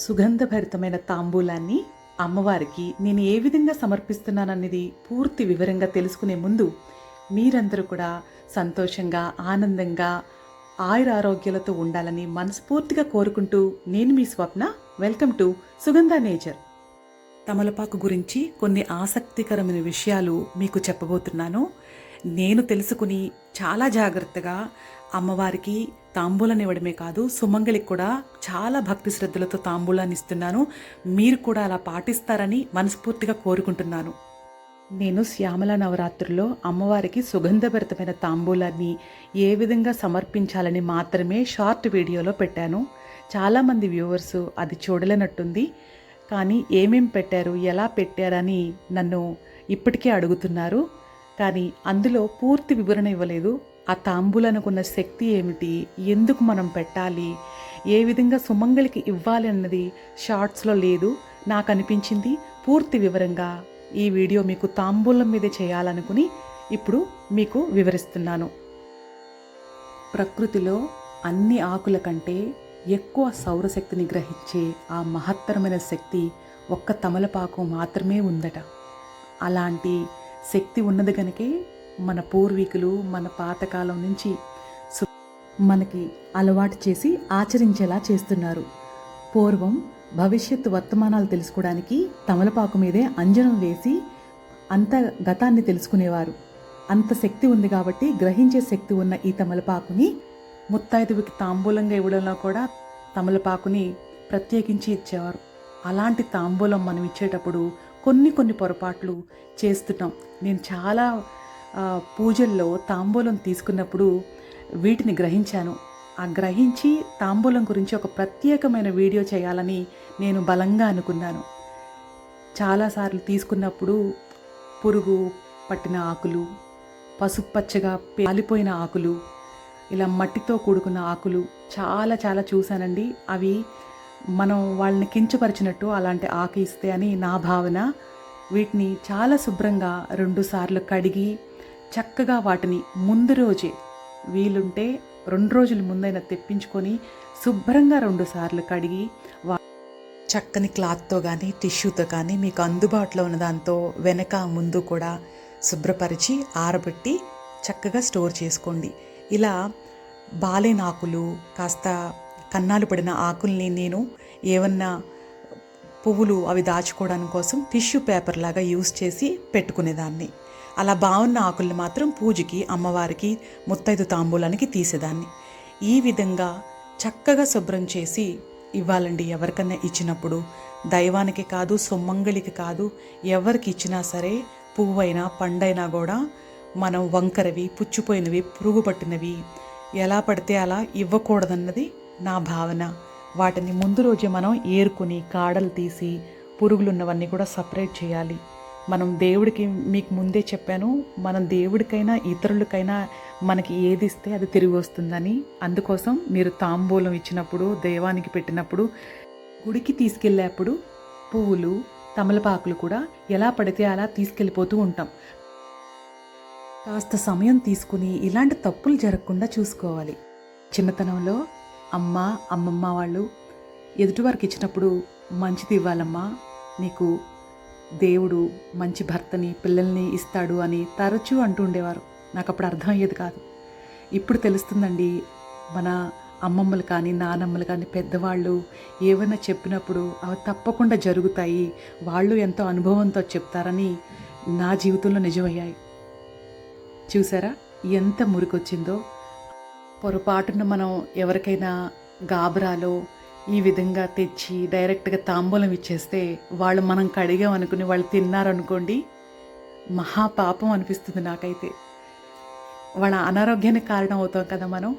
సుగంధభరితమైన తాంబూలాన్ని అమ్మవారికి నేను ఏ విధంగా సమర్పిస్తున్నాననేది పూర్తి వివరంగా తెలుసుకునే ముందు మీరందరూ కూడా సంతోషంగా ఆనందంగా ఆయుర ఆరోగ్యాలతో ఉండాలని మనస్ఫూర్తిగా కోరుకుంటూ నేను మీ Swapna. Welcome to Sugandha nature తమలపాకు గురించి కొన్ని ఆసక్తికరమైన విషయాలు మీకు చెప్పబోతున్నాను. నేను తెలుసుకుని చాలా జాగ్రత్తగా అమ్మవారికి తాంబూలాన్ని ఇవ్వడమే కాదు సుమంగళికి కూడా చాలా భక్తి శ్రద్ధలతో తాంబూలాన్ని ఇస్తున్నాను మీరు కూడా అలా పాటిస్తారని మనస్ఫూర్తిగా కోరుకుంటున్నాను. నేను శ్యామల నవరాత్రుల్లో అమ్మవారికి సుగంధభరితమైన తాంబూలాన్ని ఏ విధంగా సమర్పించాలని మాత్రమే షార్ట్ వీడియోలో పెట్టాను. చాలామంది వ్యూవర్స్ అది చూడలేనట్టుంది. కానీ ఏమేం పెట్టారు ఎలా పెట్టారని నన్ను ఇప్పటికే అడుగుతున్నారు. కానీ అందులో పూర్తి వివరణ ఇవ్వలేదు. ఆ తాంబూలనుకున్న శక్తి ఏమిటి? ఎందుకు మనం పెట్టాలి? ఏ విధంగా సుమంగళికి ఇవ్వాలి అన్నది షార్ట్స్లో లేదు నాకు అనిపించింది పూర్తి వివరంగా. ఈ వీడియో మీకు తాంబూలం మీదే చేయాలనుకుని ఇప్పుడు మీకు వివరిస్తున్నాను. ప్రకృతిలో అన్ని ఆకుల కంటే ఎక్కువ సౌరశక్తిని గ్రహించే ఆ మహత్తరమైన శక్తి ఒక్క తమలపాకు మాత్రమే ఉందట. అలాంటి శక్తి ఉన్నది కనుకే మన పూర్వీకులు మన పాతకాలం నుంచి మనకి అలవాటు చేసి ఆచరించేలా చేస్తున్నారు. పూర్వం భవిష్యత్తు వర్తమానాలు తెలుసుకోవడానికి తమలపాకు మీదే అంజనం వేసి అంత గతాన్ని తెలుసుకునేవారు. అంత శక్తి ఉంది కాబట్టి గ్రహించే శక్తి ఉన్న ఈ తమలపాకుని ముత్తైదువుకి తాంబూలంగా ఇవ్వడంలో కూడా తమలపాకుని ప్రత్యేకించి ఇచ్చేవారు. అలాంటి తాంబూలం మనం ఇచ్చేటప్పుడు కొన్ని కొన్ని పొరపాట్లు చేస్తున్నాం నేను చాలా పూజల్లో తాంబూలం తీసుకున్నప్పుడు వీటిని గ్రహించాను. ఆ గ్రహించి తాంబూలం గురించి ఒక ప్రత్యేకమైన వీడియో చేయాలని నేను బలంగా అనుకున్నాను. చాలాసార్లు తీసుకున్నప్పుడు పురుగు పట్టిన ఆకులు పసుపు పచ్చగా పాలిపోయిన ఆకులు ఇలా మట్టితో కూడుకున్న ఆకులు చాలా చాలా చూశానండి. అవి మనం వాళ్ళని కించపరిచినట్టు అలాంటి ఆకు ఇస్తే అని నా భావన. వీటిని చాలా శుభ్రంగా రెండుసార్లు కడిగి చక్కగా వాటిని ముందు రోజే వీలుంటే రెండు రోజుల ముందైనా తెప్పించుకొని శుభ్రంగా రెండుసార్లు కడిగి వా చక్కని క్లాత్తో కానీ టిష్యూతో కానీ మీకు అందుబాటులో ఉన్న దాంతో వెనక ముందు కూడా శుభ్రపరిచి ఆరబెట్టి చక్కగా స్టోర్ చేసుకోండి. ఇలా బాలేని ఆకులు కాస్త కన్నాలు పడిన ఆకుల్ని నేను ఏమన్నా పువ్వులు అవి దాచుకోవడానికి కోసం టిష్యూ పేపర్ లాగా యూస్ చేసి పెట్టుకునేదాన్ని. అలా బాగున్న ఆకుల్ని మాత్రం పూజకి అమ్మవారికి ముత్తైదు తాంబూలానికి తీసేదాన్ని. ఈ విధంగా చక్కగా శుభ్రం చేసి ఇవ్వాలండి ఎవరికన్నా ఇచ్చినప్పుడు. దైవానికి కాదు సొమ్మంగళికి కాదు ఎవరికి ఇచ్చినా సరే పువ్వైనా పండైనా కూడా మనం వంకరవి పుచ్చిపోయినవి పురుగు పట్టినవి ఎలా పడితే అలా ఇవ్వకూడదన్నది నా భావన. వాటిని ముందు రోజే మనం ఏరుకుని కాడలు తీసి పురుగులున్నవన్నీ కూడా సపరేట్ చేయాలి. మనం దేవుడికి మీకు ముందే చెప్పాను మనం దేవుడికైనా ఇతరులకైనా మనకి ఏది ఇస్తే అది తిరిగి వస్తుందని. అందుకోసం మీరు తాంబూలం ఇచ్చినప్పుడు దైవానికి పెట్టినప్పుడు గుడికి తీసుకెళ్ళేప్పుడు పువ్వులు తమలపాకులు కూడా ఎలా పడితే అలా తీసుకెళ్ళిపోతూ ఉంటాం. కాస్త సమయం తీసుకుని ఇలాంటి తప్పులు జరగకుండా చూసుకోవాలి. చిన్నతనంలో అమ్మ అమ్మమ్మ వాళ్ళు ఎదుటివారికి ఇచ్చినప్పుడు మంచిది ఇవ్వాలమ్మా నీకు దేవుడు మంచి భర్తని పిల్లల్ని ఇస్తాడు అని తరచూ అంటూ ఉండేవారు. నాకు అప్పుడు అర్థం అయ్యేది కాదు. ఇప్పుడు తెలుస్తుందండి మన అమ్మమ్మలు కానీ నానమ్మలు కానీ పెద్దవాళ్ళు ఏమైనా చెప్పినప్పుడు అవి తప్పకుండా జరుగుతాయి వాళ్ళు ఎంతో అనుభవంతో చెప్తారని నా జీవితంలో నిజమయ్యాయి. చూసారా? ఎంత మురికొచ్చిందో. పొరపాటున మనం ఎవరికైనా గాబరాలో ఈ విధంగా తెచ్చి డైరెక్ట్గా తాంబూలం ఇచ్చేస్తే వాళ్ళు మనం కడిగాం అనుకుని వాళ్ళు తిన్నారనుకోండి మహాపాపం అనిపిస్తుంది నాకైతే. వాళ్ళ అనారోగ్యానికి కారణం అవుతాం కదా మనం.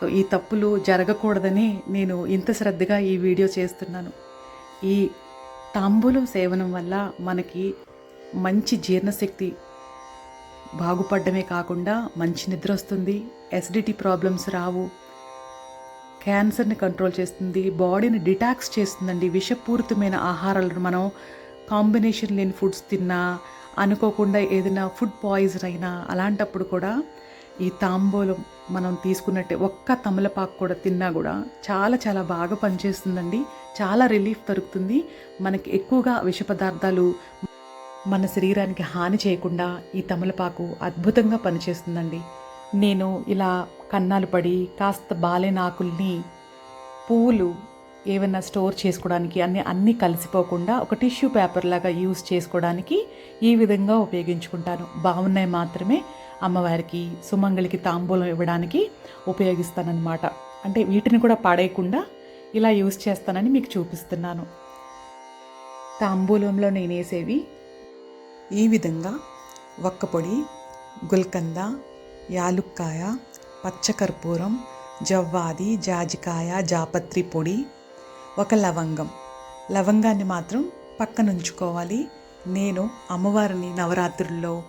సో ఈ తప్పులు జరగకూడదని నేను ఇంత శ్రద్ధగా ఈ వీడియో చేస్తున్నాను. ఈ తాంబూలం సేవనం వల్ల మనకి మంచి జీర్ణశక్తి బాగుపడమే కాకుండా మంచి నిద్ర వస్తుంది ఎసిడిటీ ప్రాబ్లమ్స్ రావు క్యాన్సర్ని కంట్రోల్ చేస్తుంది బాడీని డిటాక్స్ చేస్తుందండి. విషపూరితమైన ఆహారాలను మనం కాంబినేషన్ లేని ఫుడ్స్ తిన్నా అనుకోకుండా ఏదైనా ఫుడ్ పాయిజన్ అయినా అలాంటప్పుడు కూడా ఈ తాంబూలం మనం తీసుకున్నట్టే ఒక్క తమలపాకు కూడా తిన్నా కూడా చాలా చాలా బాగా పనిచేస్తుందండి. చాలా రిలీఫ్ దొరుకుతుంది. మనకి ఎక్కువగా విష పదార్థాలు మన శరీరానికి హాని చేయకుండా ఈ తమలపాకు అద్భుతంగా పనిచేస్తుందండి. నేను ఇలా కన్నాలు పడి కాస్త బాలేన ఆకుల్ని పువ్వులు ఏమైనా స్టోర్ చేసుకోవడానికి అన్నీ అన్నీ కలిసిపోకుండా ఒక టిష్యూ పేపర్ లాగా యూస్ చేసుకోవడానికి ఈ విధంగా ఉపయోగించుకుంటాను. బాగున్నాయి మాత్రమే. అమ్మవారికి సుమంగళికి తాంబూలం ఇవ్వడానికి ఉపయోగిస్తానన్నమాట. అంటే వీటిని కూడా పాడేయకుండా ఇలా యూస్ చేస్తానని మీకు చూపిస్తున్నాను. తాంబూలంలో నేను వేసేవి ఈ విధంగా వక్కపొడి గుల్కంద యాలుక్కాయ పచ్చకర్పూరం జవ్వాది జాజికాయ జాపత్రి పొడి ఒక లవంగం. లవంగాన్ని మాత్రం పక్కనుంచుకోవాలి. నేను అమ్మవారిని నవరాత్రుల్లో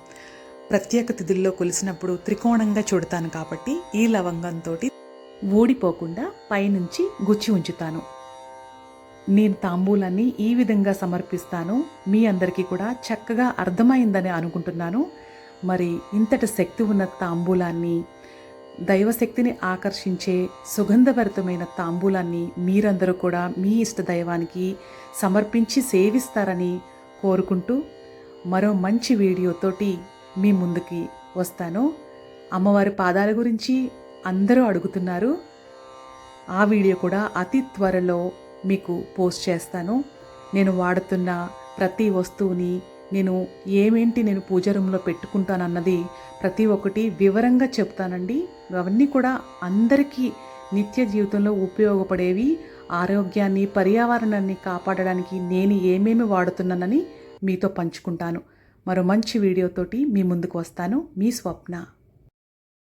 ప్రత్యేక తిథుల్లో కొలిసినప్పుడు త్రికోణంగా చూడతాను కాబట్టి ఈ లవంగంతో ఓడిపోకుండా పైనుంచి గుచ్చి ఉంచుతాను. నేను తాంబూలాన్ని ఈ విధంగా సమర్పిస్తాను. మీ అందరికీ కూడా చక్కగా అర్థమైందని అనుకుంటున్నాను. మరి ఇంతటి శక్తి ఉన్న తాంబూలాన్ని దైవశక్తిని ఆకర్షించే సుగంధభరితమైన తాంబూలాన్ని మీరందరూ కూడా మీ ఇష్ట దైవానికి సమర్పించి సేవిస్తారని కోరుకుంటూ మరో మంచి వీడియోతోటి మీ ముందుకి వస్తాను. అమ్మవారి పాదాల గురించి అందరూ అడుగుతున్నారు. ఆ వీడియో కూడా అతి త్వరలో మీకు పోస్ట్ చేస్తాను. నేను వాడుతున్న ప్రతి వస్తువుని నేను ఏమేంటి నేను పూజ రూమ్లో పెట్టుకుంటానన్నది ప్రతి ఒక్కటి వివరంగా చెప్తానండి. అవన్నీ కూడా అందరికీ నిత్య జీవితంలో ఉపయోగపడేవి. ఆరోగ్యాన్ని పర్యావరణాన్ని కాపాడడానికి నేను ఏమేమి వాడుతున్నానని మీతో పంచుకుంటాను. మరో మంచి వీడియోతోటి మీ ముందుకు వస్తాను. మీ స్వప్న.